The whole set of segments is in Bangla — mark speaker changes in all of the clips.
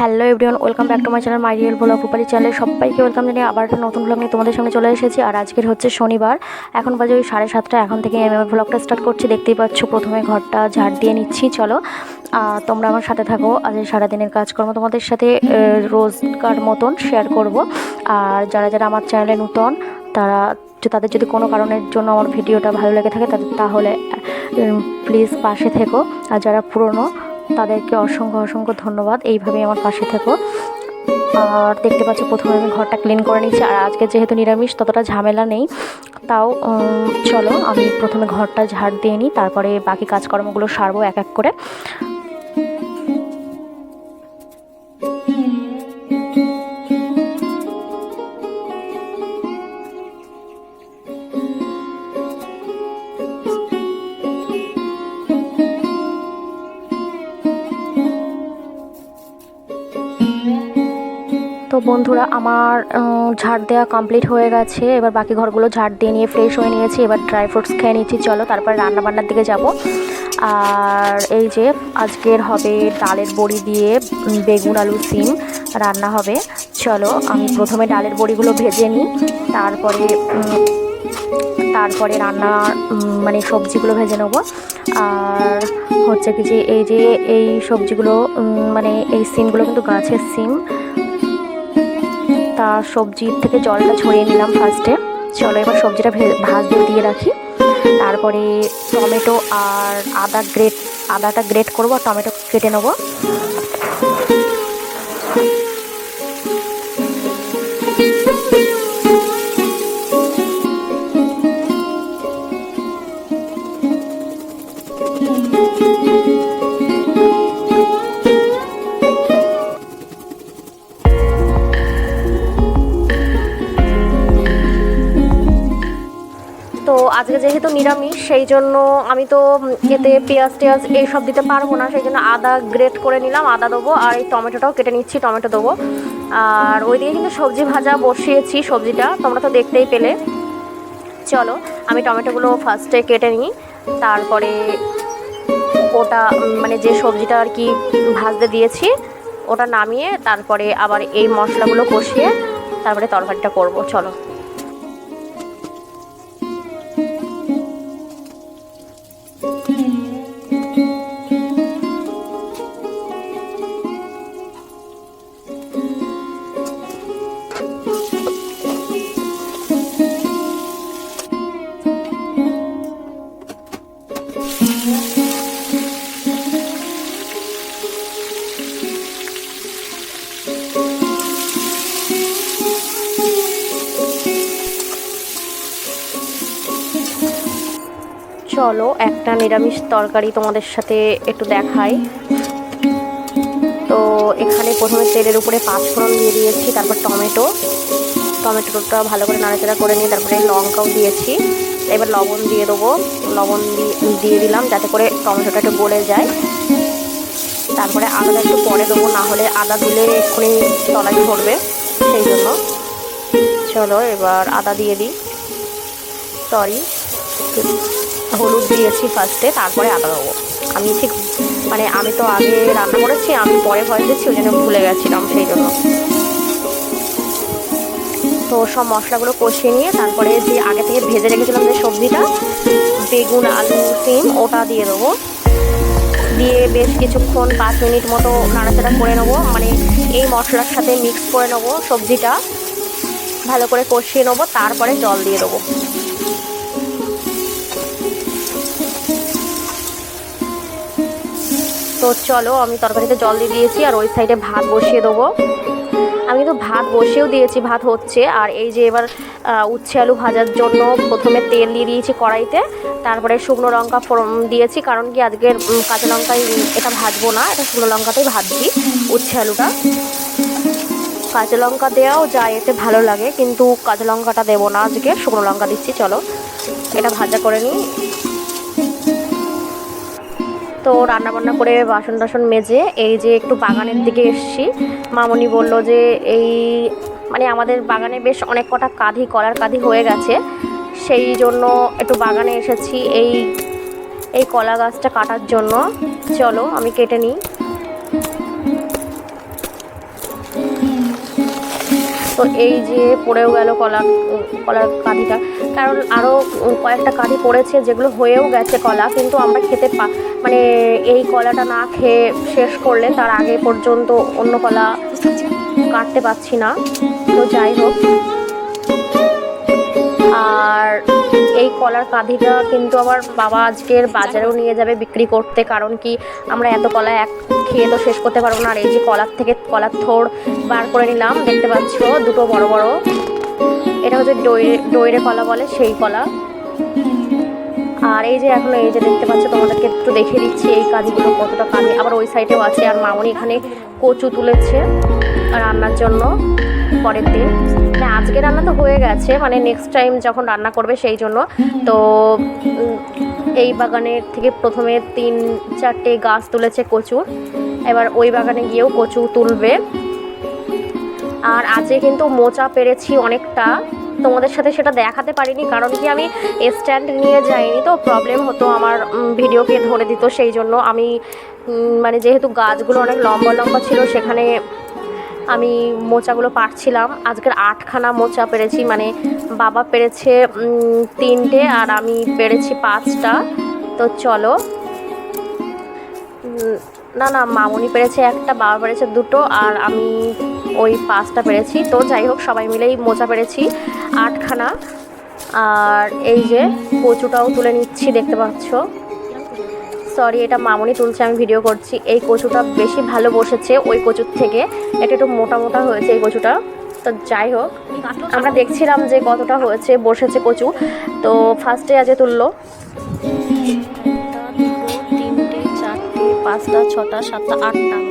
Speaker 1: Hello everyone, welcome back to my channel, my real blog উপারি চ্যানেলে। সবাইকে ওয়েলকাম জানিয়ে আবার একটা নতুন ব্লগ নিয়ে তোমাদের সামনে চলে এসেছি। আর আজকের হচ্ছে শনিবার, এখন বাজে ওই সাড়ে সাতটা, এখন থেকে আমি আমার ব্লগটা স্টার্ট করছি। দেখতেই পাচ্ছ, প্রথমে ঘরটা ঝাড় দিয়ে নিচ্ছি, চলো। তোমরা আমার সাথে থাকো, আজ সারাদিনের কাজকর্ম তোমাদের সাথে রোজকার মতন শেয়ার করব। আর যারা যারা আমার চ্যানেলে নূতন, তারা তাদের যদি কোনো কারণের জন্য আমার ভিডিওটা ভালো লেগে থাকে, তাদের, তাহলে প্লিজ পাশে থেকো। আর যারা পুরনো তাদেরকে অসংখ্য অসংখ্য ধন্যবাদ। এইভাবেই আমার পাশে থেকো। আর দেখতে পাচ্ছি, প্রথমে আমি ঘরটা ক্লিন করে নিচ্ছি আর আজকে যেহেতু নিরামিষ, ততটা ঝামেলা নেই। তাও চলো, আমি প্রথমে ঘরটা ঝাড় দিয়ে নিই। তারপরে বাকি কাজকর্মগুলো সারবো এক এক করে। বন্ধুরা আমার ঝাড় দেওয়া কমপ্লিট হয়ে গেছে। এবার বাকি ঘরগুলো ঝাড় দিয়ে নিয়ে ফ্রেশ হয়ে নিয়েছি। এবার ড্রাই ফ্রুটস খেয়ে নিচ্ছি। চলো তারপর রান্নাবান্নার দিকে যাব। আর এই যে আজকের হবে ডালের বড়ি দিয়ে বেগুন, আলু, সিম রান্না হবে। চলো আমি প্রথমে ডালের বড়িগুলো ভেজে নিই। তারপরে তারপরে রান্না মানে সবজিগুলো ভেজে নেব। আর হচ্ছে কি যে এই যে এই সবজিগুলো মানে এই সিমগুলো কিন্তু গাছের সিম। তা সবজির থেকে জলটা ছড়িয়ে নিলাম ফার্স্টে চলো এবার সবজিটা ভাজতে দিয়ে রাখি। তারপরে টমেটো আর আদা গ্রেট আদাটা গ্রেট করব আর টমেটো কেটে নেব। তো যেহেতু নিরামিষ, সেই জন্য আমি তো এতে পেঁয়াজ টেয়াজ এইসব দিতে পারব না, সেই জন্য আদা গ্রেট করে নিলাম, আদা দেবো আর এই টমেটোটাও কেটে নিচ্ছি, টমেটো দেবো। আর ওই ওইদিকে কিন্তু সবজি ভাজা বসিয়েছি সবজিটা, তোমরা তো দেখতেই পেলে। চলো, আমি টমেটোগুলো ফার্স্টে কেটে নিই, তারপরে ওটা মানে যে সবজিটা আর কি ভাজতে দিয়েছি, ওটা নামিয়ে তারপরে আবার এই মশলাগুলো কষিয়ে তারপরে তরকারিটা করব, চলো। চলো, একটা নিরামিষ তরকারি তোমাদের সাথে একটু দেখাই। তো এখানে প্রথমে তেলের উপরে পাঁচফোড়ন দিয়ে দিয়েছি, তারপর টমেটো। টমেটোটা ভালো করে নাড়াচাড়া করে নিয়ে তারপরে লঙ্কাও দিয়েছি। এবার লবণ দিয়ে দেবো। লবণ দিয়ে দিলাম যাতে করে টমেটোটা একটু গলে যায়। তারপরে আদাটা একটু পরে দেবো, না হলে আদা দিলে এক্ষুনি তলায় ধরবে সেই জন্য। চলো এবার আদা দিয়ে দিই। সরি হলুদ দিয়েছি ফার্স্টে তারপরে আদা দেবো। আমি ঠিক মানে আমি তো আগে রান্না করেছি, আমি পরে ভয় দিচ্ছি ওই জন্য ভুলে গেছিলাম সেই জন্য। তো সব মশলাগুলো কষিয়ে নিয়ে তারপরে যে আগে থেকে ভেজে রেখেছিলাম যে সবজিটা, বেগুন, আলু, সিম, ওটা দিয়ে দেবো। দিয়ে বেশ কিছুক্ষণ পাঁচ মিনিট মতো নাড়াচাড়া করে নেব। মানে এই মশলার সাথে মিক্স করে নেব সবজিটা। ভালো করে কষিয়ে নেব, তারপরে জল দিয়ে দেবো। চলো, আমি তরকারিতে জল দিয়ে দিয়েছি আর ওই সাইডে ভাত বসিয়ে দেবো। আমি তো ভাত বসিয়েও দিয়েছি, ভাত হচ্ছে। আর এই যে এবার উচ্ছে আলু ভাজার জন্য প্রথমে তেল দিয়ে দিয়েছি কড়াইতে, তারপরে শুকনো লঙ্কা ফোড়ন দিয়েছি, কারণ কি আজকের কাঁচা লঙ্কায় এটা ভাজবো না, এটা শুকনো লঙ্কাতেই ভাজছি উচ্ছে আলুটা। কাঁচা লঙ্কা দেওয়াও যায়, এতে ভালো লাগে, কিন্তু কাঁচা লঙ্কাটা দেবো না আজকে, শুকনো লঙ্কা দিচ্ছি, চলো। এটা ভাজা করে নিই। তো রান্না বান্না করে বাসন টাসন মেজে এই যে একটু বাগানের দিকে এসছি। মামনি বলল যে এই মানে আমাদের বাগানে বেশ অনেক কটা কাঁধি, কলার কাঁধি হয়ে গেছে। সেই জন্য একটু বাগানে এসেছি এই এই কলা গাছটা কাটার জন্য। চলো আমি কেটে নিই। তো এই যে পড়েও গেল কলা, কলার কাঁধিটা কারণ আরও কয়েকটা কাঁধি পড়েছে যেগুলো হয়েও গেছে কলা, কিন্তু আমরা খেতে পা মানে এই কলাটা না খেয়ে শেষ করলে তার আগে পর্যন্ত অন্য কলা কাটতে পারছি না। তো যাই হোক। আর এই কলার কাঁধিটা কিন্তু আমার বাবা আজকের বাজারেও নিয়ে যাবে বিক্রি করতে, কারণ কি আমরা এত কলা এক খেয়ে তো শেষ করতে পারব না। আর এই যে কলার থেকে কলার থোড় বার করে নিলাম, দেখতে পাচ্ছ দুটো বড় বড়। এটা হচ্ছে দই দইরে কলা বলে সেই কলা। আর এই যে এখন এই যে দেখতে পাচ্ছ, তোমাদেরকে একটু দেখে দিচ্ছি এই কাজগুলো কতটা কাজে আবার ওই সাইডেও আছে, আর মামনি এখানে কচু তুলেছে রান্নার জন্য। পরের দিন মানে আজকে রান্না তো হয়ে গেছে মানে নেক্সট টাইম যখন রান্না করবে সেই জন্য। তো এই বাগানের থেকে প্রথমে তিন চারটে গাছ তুলেছে কচুর। এবার ওই বাগানে গিয়েও কচু তুলবে। আর আজকে কিন্তু মোচা পেরেছি অনেকটা। তোমাদের সাথে সেটা দেখাতে পারিনি, কারণ কি আমি স্ট্যান্ড নিয়ে যাইনি তো প্রবলেম হতো আমার ভিডিওকে ধরে দিত। সেই জন্য আমি মানে যেহেতু গাছগুলো অনেক লম্বা লম্বা ছিল, সেখানে আমি মোচাগুলো পারছিলাম। আজকের আটখানা মোচা পেরেছি মানে বাবা পেরেছে তিনটে আর আমি পেরেছি পাঁচটা। তো চলো। না না, মামনি পেরেছে একটা, বাবা পেরেছে দুটো আর আমি ওই পাঁচটা পেরেছি। তো যাই হোক, সবাই মিলেই মোচা পেরেছি আটখানা। আর এই যে কচুটাও তুলে নিচ্ছি, দেখতে পাচ্ছ? সরি, এটা মামনি তুলছে, আমি ভিডিও করছি। এই কচুটা বেশি ভালো বসেছে ওই কচুর থেকে। এটা একটু মোটা মোটা হয়েছে এই কচুটা। তো যাই হোক, আমরা দেখছিলাম যে কতটা হয়েছে, বসেছে কচু। তো ফার্স্টে আজকে তুললো। পাঁচটা, ছটা, সাতটা, আটটা।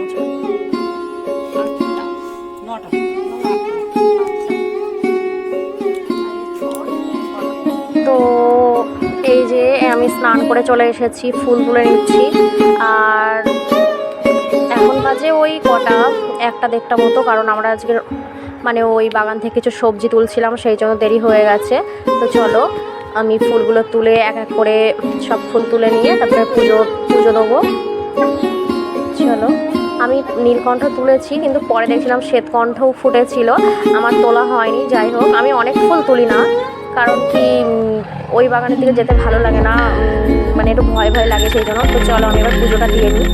Speaker 1: স্নান করে চলে এসেছি, ফুল তুলে নিচ্ছি। আর এখন বাজে ওই কটা, একটা দেড়টা মতো, কারণ আমরা আজকে মানে ওই বাগান থেকে কিছু সবজি তুলছিলাম, সেই জন্য দেরি হয়ে গেছে। তো চলো, আমি ফুলগুলো তুলে এক এক করে সব ফুল তুলে নিয়ে তারপরে পুজো পুজো দেবো। চলো, আমি নীলকণ্ঠ তুলেছি, কিন্তু পরে দেখছিলাম শ্বেতকণ্ঠও ফুটেছিল। আমার তোলা হয়নি, যাই হোক, আমি অনেক ফুল তুলি না। কারণ কি ওই বাগানের দিকে যেতে ভালো লাগে না মানে একটু ভয় ভয় লাগে সেই জন্য। তো চলো, আমি এবার পুজোটা দিয়ে নিই।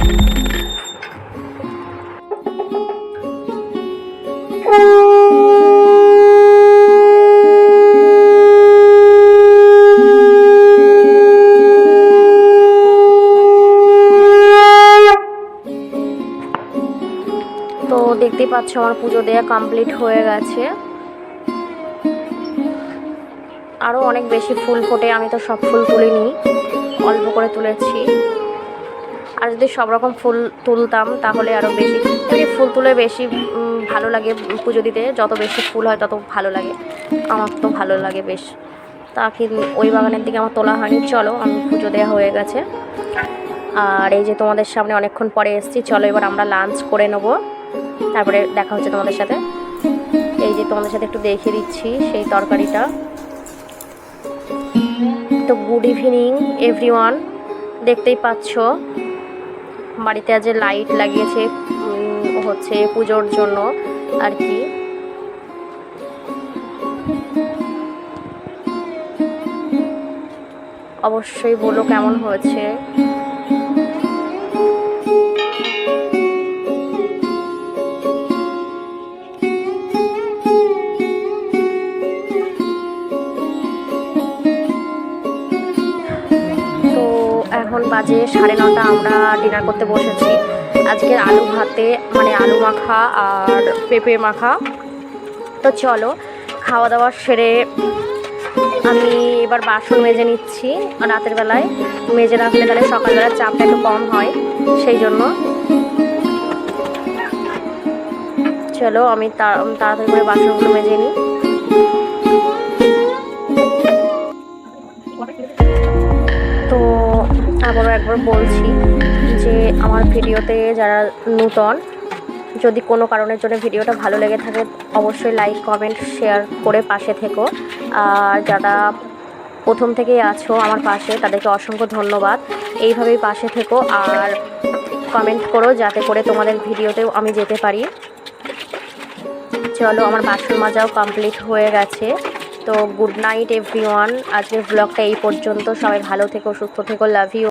Speaker 1: তো দেখতেই পাচ্ছ, আমার পুজো দেওয়া কমপ্লিট হয়ে গেছে। আরও অনেক বেশি ফুল ফোটে, আমি তো সব ফুল তুলিনি, অল্প করে তুলেছি। আর যদি সব রকম ফুল তুলতাম, তাহলে আরও বেশি এমনি ফুল তুলে বেশি ভালো লাগে পুজো দিতে, যত বেশি ফুল হয় তত ভালো লাগে, আমার তো ভালো লাগে বেশ। তা কি ওই বাগানের দিকে আমার তোলা হয়নি, চলো আমি পুজো দেওয়া হয়ে গেছে। আর এই যে তোমাদের সামনে অনেকক্ষণ পরে এসেছি, চলো এবার আমরা লাঞ্চ করে নেব। তারপরে দেখা হচ্ছে তোমাদের সাথে। এই যে তোমাদের সাথে একটু দেখিয়ে দিচ্ছি সেই তরকারিটা। তো গুড ইভিনিং এভরিওয়ান দেখতেই পাচ্ছ, বাড়িতে আজ লাইট লাগিয়েছে হচ্ছে পুজোর জন্য আর কি। অবশ্যই বলো কেমন হয়েছে? এখন বাজে সাড়ে নটা, আমরা ডিনার করতে বসেছি। আজকের আলু ভাতে মানে আলু মাখা আর পেঁপে মাখা। তো চলো খাওয়া দাওয়া সেরে আমি এবার বাসন মেজে নিচ্ছি রাতের বেলায়। মেজে রাখলে তাহলে সকালবেলা চাপটা একটু কম হয়, সেই জন্য। চলো, আমি তাড়াতাড়ি করে বাসনগুলো মেজে নিই। আবারও একবার বলছি যে আমার ভিডিওতে যারা নূতন, যদি কোনো কারণের জন্য ভিডিওটা ভালো লেগে থাকে, অবশ্যই লাইক, কমেন্ট, শেয়ার করে পাশে থেকো। আর যারা প্রথম থেকেই আছো আমার পাশে, তাদেরকে অসংখ্য ধন্যবাদ। এইভাবেই পাশে থেকো আর কমেন্ট করো যাতে করে তোমাদের ভিডিওতেও আমি যেতে পারি। চলো, আমার বাসন মাজাও কমপ্লিট হয়ে গেছে। তো গুড নাইট, এভরিওয়ান। আজকের ব্লগটা এই পর্যন্ত। সবাই ভালো থেকো, সুস্থ থেকো, লাভ ইউ।